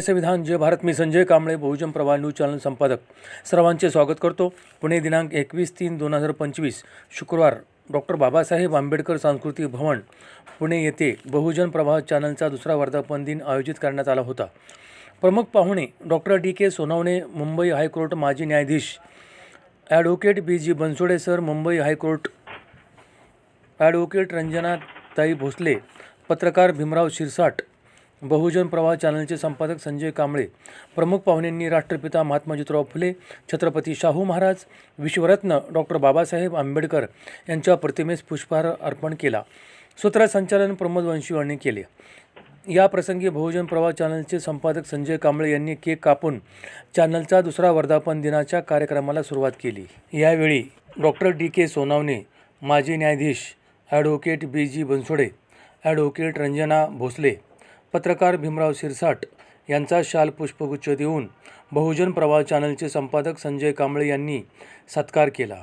जय संविधान जय भारत मी संजय कांबळे बहुजन प्रवाह news channel संपादक. सर्वांचे स्वागत करतो. पुणे दिनांक एकवीस तीन दोन हजार पंचवीस शुक्रवार. डॉक्टर बाबासाहेब आंबेडकर सांस्कृतिक भवन पुणे येथे बहुजन प्रवाह चॅनलचा दुसरा वर्धापन दिन आयोजित करण्यात आला होता. प्रमुख पाहुणे doctor D K Sonawane Mumbai high court माजी न्यायाधीश advocate B G Bansode sir Mumbai high court advocate Ranjanatai Bhosale पत्रकार भीमराव शिरसाट बहुजन प्रवाह चॅनलचे संपादक संजय कांबळे प्रमुख पाहुण्यांनी राष्ट्रपिता महात्मा ज्योतिराव फुले छत्रपती शाहू महाराज विश्वरत्न डॉक्टर बाबासाहेब आंबेडकर यांच्या प्रतिमेस पुष्पहार अर्पण केला. सूत्रसंचालन प्रमोद वंशीवाणी यांनी केले. या प्रसंगी बहुजन प्रवाह चॅनलचे संपादक संजय कांबळे यांनी केक कापून चॅनलचा दुसरा वर्धापन दिनाच्या कार्यक्रमाला सुरुवात केली. यावेळी डॉक्टर डी. के. सोनावणे माजी न्यायाधीश advocate B. G. Bansode advocate Ranjana Bhosale पत्रकार भीमराव शिरसाट यांचा शाल पुष्पगुच्छ देऊन बहुजन प्रवाह चॅनलचे संपादक संजय कांबळे यांनी सत्कार केला.